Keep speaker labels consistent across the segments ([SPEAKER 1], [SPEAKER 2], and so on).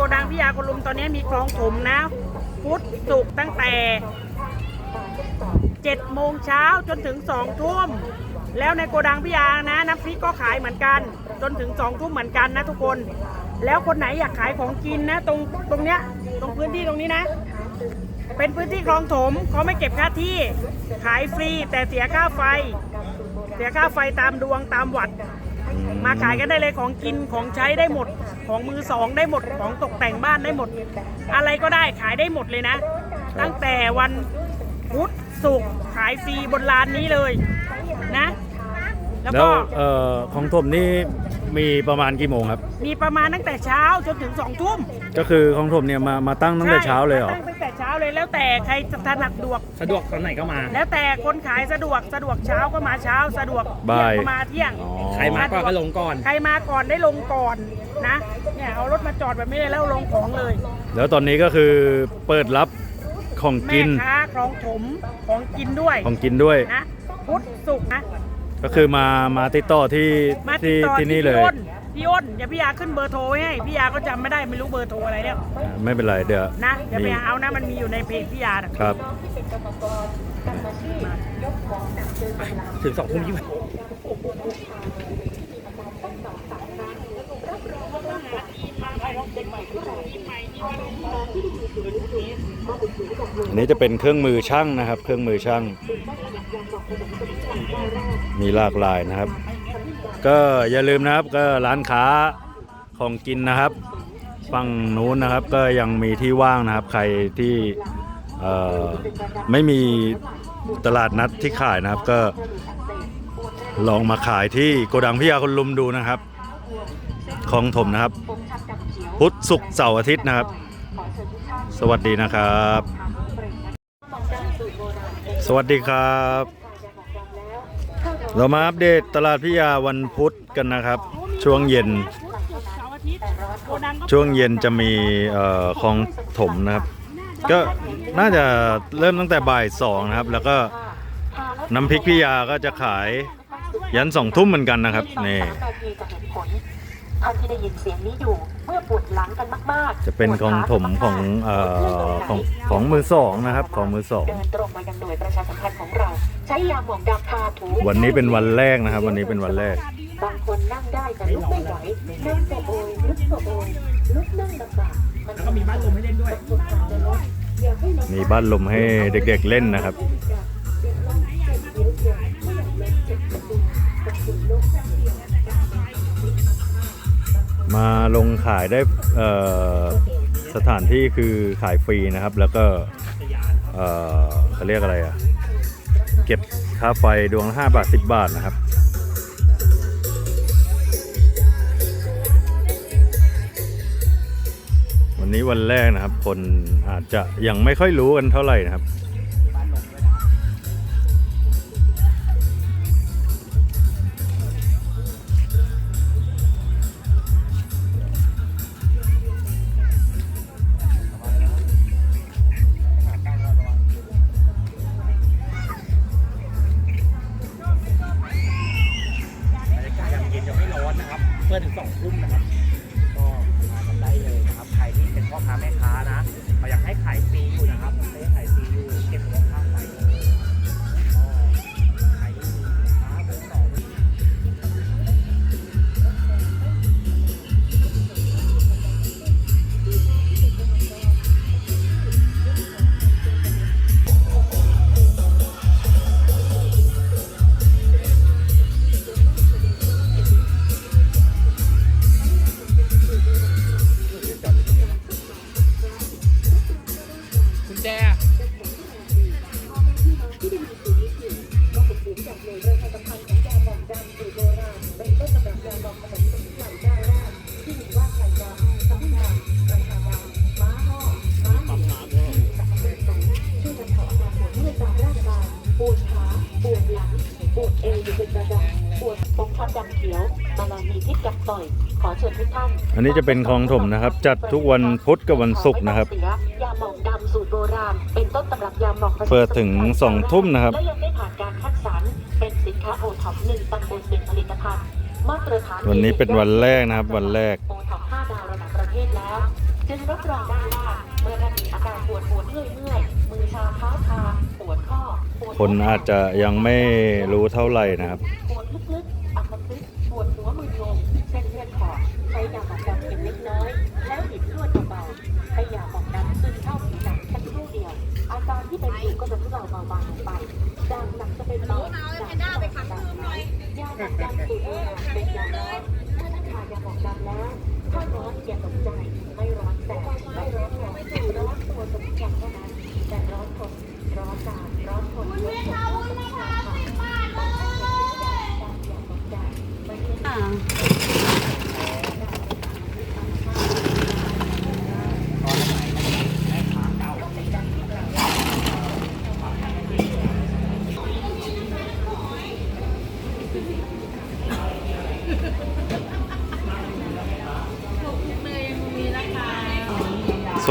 [SPEAKER 1] โกดังพิยาคนลุมตอนนี้มีคลองถมนะพุธศุกตั้งแต่7โมงเช้าจนถึง2ทุ่มแล้วในโกดังพิยานะน้ำพริกก็ขายเหมือนกัน จนถึง2ทุ่มเหมือนกันนะทุกคน แล้วคนไหนอยากขายของกินนะ ตรงตรงเนี้ยตรงพื้นที่ตรงนี้นะ เป็นพื้นที่คลองถมเขาไม่เก็บค่าที่ขายฟรีแต่เสียค่าไฟ เสียค่าไฟตามดวงตามวัดมาขายกันได้เลยของกินของใช้ได้หมด ของมือสองได้หมดของตกแต่งบ้านได้หมด อะไรก็ได้ขายได้หมดเลยนะ ตั้งแต่วันพุธศุกร์ขายฟรีบนลานนี้เลยนะ แล้ว
[SPEAKER 2] แล้ว
[SPEAKER 1] ก็
[SPEAKER 2] เอ่อของผมนี่มีประมาณกี่โมงครับ
[SPEAKER 1] มีประมาณตั้งแต่เช้าจนถึงสองทุ่ม
[SPEAKER 2] ก็คือของผมเนี่ยมามาตั้งตั้งแต่เช้าเลยเหรอ
[SPEAKER 1] ตั้งตั้งแต่ เช้าเลยแล้วแต่ใครจะถนัดดวก
[SPEAKER 3] สะดวกตอนไหนก็มา
[SPEAKER 1] แล้วแต่คนขายสะดวกสะดวกเช้าก็มาเช้า สะดวกเที่ย
[SPEAKER 2] บ่างย
[SPEAKER 1] ก็มาเที่ยง
[SPEAKER 2] อ๋อ
[SPEAKER 3] ใครมาก่อนก็ลงก่อน
[SPEAKER 1] ใครมาก่อนได้ลงก่อนนะเนี่ยเอารถมาจอดแบบนี้แล้วลงของเลย
[SPEAKER 2] แล้วตอนนี้ก็คือเปิดรับของ
[SPEAKER 1] แม่
[SPEAKER 2] กิน
[SPEAKER 1] ค้าคลองถมของกินด้วย
[SPEAKER 2] ของกินด้วย
[SPEAKER 1] นะพุธศุกร์นะ
[SPEAKER 2] ก็คือมามาติดต่อที่
[SPEAKER 1] มาติด
[SPEAKER 2] ที่
[SPEAKER 1] ต่อ
[SPEAKER 2] ที่
[SPEAKER 1] ที่
[SPEAKER 2] นี่
[SPEAKER 1] พี่
[SPEAKER 2] เลย
[SPEAKER 1] อ้น พี่อ้นเดี๋ยวพี่ยาขึ้นเบอร์โทรไว้ให้พี่ยาก็จำไม่ได้ไม่รู้เบอร์โทรอะไรแล้ว
[SPEAKER 2] อ่าไม่เป็นไรเดี๋ยว
[SPEAKER 1] นะเดี๋ยวไป
[SPEAKER 2] มี
[SPEAKER 1] เอานะมันมีอยู่ในเพจพี่ยาน่ะ
[SPEAKER 2] ครับ
[SPEAKER 3] ถึงสองทุ่มยี่สิบ
[SPEAKER 2] อันนี้จะเป็นเครื่องมือช่างนะครับ เครื่องมือช่าง มีหลากหลายนะครับ ก็อย่าลืมนะครับก็ร้านค้าของกินนะครับ ฝั่งนู้นนะครับก็ยังมีที่ว่างนะครับ ใครที่ไม่มีตลาดนัดที่ขายนะครับ ก็ลองมาขายที่โกดังพิยาคนลุมดูนะครับของถมนะครับ พุธศุกร์เสาร์อาทิตย์นะครับ สวัสดีนะครับ สวัสดีครับ เรามาอัปเดตตลาดพิยาวันพุธกันนะครับ ช่วงเย็น ช่วงเย็นจะมีคลอของถมนะครับ ก็น่าจะเริ่มตั้งแต่บ่ายสองนะครับ แล้วก็น้ำพริกพิยาก็จะขายยันสองทุ่มเหมือนกันนะครับนี่
[SPEAKER 4] ทีจะเห็นผลท่านที่ได้ยินเสียงนี้อยู่ เมื่อปวดหลังกันมากๆ
[SPEAKER 2] จะเป็นของถมของเอ่อของของมือสองนะครับ ของมือสอง
[SPEAKER 4] เดินตรงมายังหน่วยประชาสัมพันธ์ของเราใช้ยาหมองดำทาถู
[SPEAKER 2] วันนี้เป็นวันแรกนะครับ วันนี้เป็นวันแรก
[SPEAKER 4] บางคนนั่งได้แต่ลุกไม่ไหวนั่งก็โอยลุกก็โอยลุกนั่งลำบากมัน
[SPEAKER 3] แล้วก็มีบ้านลมให้เล่นด้วย
[SPEAKER 4] อย่าให้มัน
[SPEAKER 2] มีบ้านลมให้เด็กๆเล่นนะครับ มาลงขายได้สถานที่คือขายฟรีนะครับ แล้วก็เขาเรียกอะไรอะ เก็บค่าไฟดวงละ5บาท 10 บาทนะครับวันนี้วันแรกนะครับ คนอาจจะยังไม่ค่อยรู้กันเท่าไหร่นะครับ
[SPEAKER 3] ถึงสองทุ่มนะครับ มาลามี
[SPEAKER 4] พิษกัดต่อยขอเชิญทุกท่าน
[SPEAKER 2] อันนี้จะเป็นคลองถมนะครับ จัดทุกวันพุธกับวันศุกร์นะครับ
[SPEAKER 4] ยาหมองดำสูตรโบราณเป็นต้นตำรับยาหมอง
[SPEAKER 2] เปิดถึงสองทุ่มนะครับ
[SPEAKER 4] และยังได้ผ่านการคัดสรรเป็นสินค้าโอท็อปหนึ่งตำบลเป็นผลิตภัณฑ์มาตรฐาน
[SPEAKER 2] วันนี้เป็นวันแรกนะครับวันแรก
[SPEAKER 4] โอท็อป5ดาวระดับประเทศแล้ว จึงรับรองได้ว่าเมื่อท่านมีอาการปวดหัวเมื่อยเมื่อยมือชาเท้าชาปวดข้อปวด
[SPEAKER 2] คนอาจจะยังไม่รู้เท่าไหร่นะครับ
[SPEAKER 4] ปวด ยาหมองดำแล้วถ้าร้อนอย่าตกใจ ไม่ร้อนแต่ไม่ร้อนแรงร้อนตัวสมอย่างเท่านั้น แต่ร้อนทนร้อนนานร้อนทนร้อนทนร้อนทนร้อนทนต้องให้เห็นได้อย่างอย่าตกใจไม่ใช่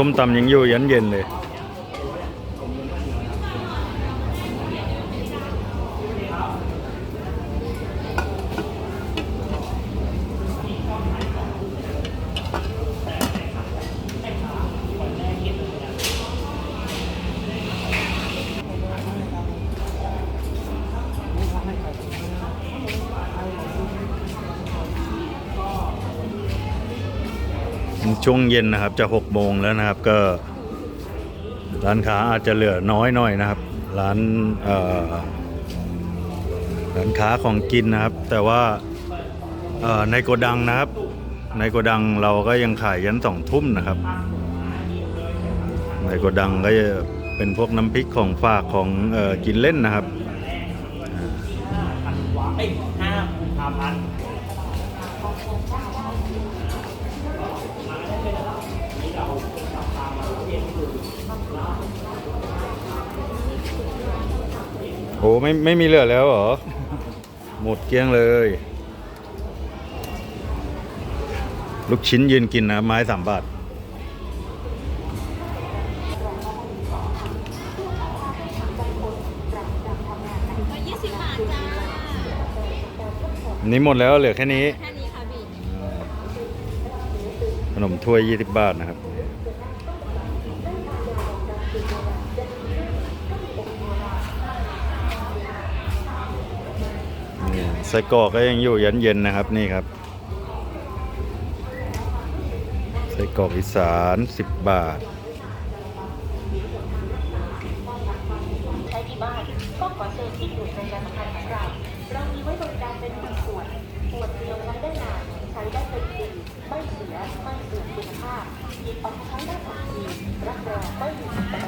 [SPEAKER 2] ส้มตำยังอยู่ยันเย็นเลย ช่วงเย็นนะครับ จะหกโมงแล้วนะครับก็ ร้านค้าอาจจะเหลือน้อยหน่อยนะครับ ร้านร้านค้าของกินนะครับ แต่ว่าในโกดังนะครับ ในโกดังเราก็ยังขายยันสองทุ่มนะครับ ในโกดังก็จะเป็นพวกน้ำพริกของฝากของออกินเล่นนะครับ
[SPEAKER 3] พันวาเอ้ยห้าพัน
[SPEAKER 2] โอ้ไม่ไม่มีเหลือแล้วเหรอ หมดเกลี้ยงเลย ลูกชิ้นยืนกินนะครับไม้สามบาท
[SPEAKER 5] ยี่สิบบาทจ้า
[SPEAKER 2] อันนี้หมดแล้วเหลือแค่นี้
[SPEAKER 5] แค่นี้ค่ะพี่
[SPEAKER 2] ขนมถ้วย 20 บาทนะครับ นี่ไส้กรอกก็ยังอยู่ยันเย็นนะครับนี่ครับไส้กรอกอีสาน10 บาท
[SPEAKER 4] ใช้ที่บ้านก็ขอเชิญที่หน่วยบริการสำคัญของเราเรามีไว้บริการเป็นขวดขวดเดียวใช้ได้นานใช้ได้เป็นปีไม่เสียไม่เสื่อมคุณภาพหยิบออกใช้ได้ทันทีรับรองไม่มีอันตรายไม่มีผลข้างเคียงใดๆทั้งสิ้นที่น้องที่เป็นจะเป็นกระด้างได้แบบาทำให้ท่า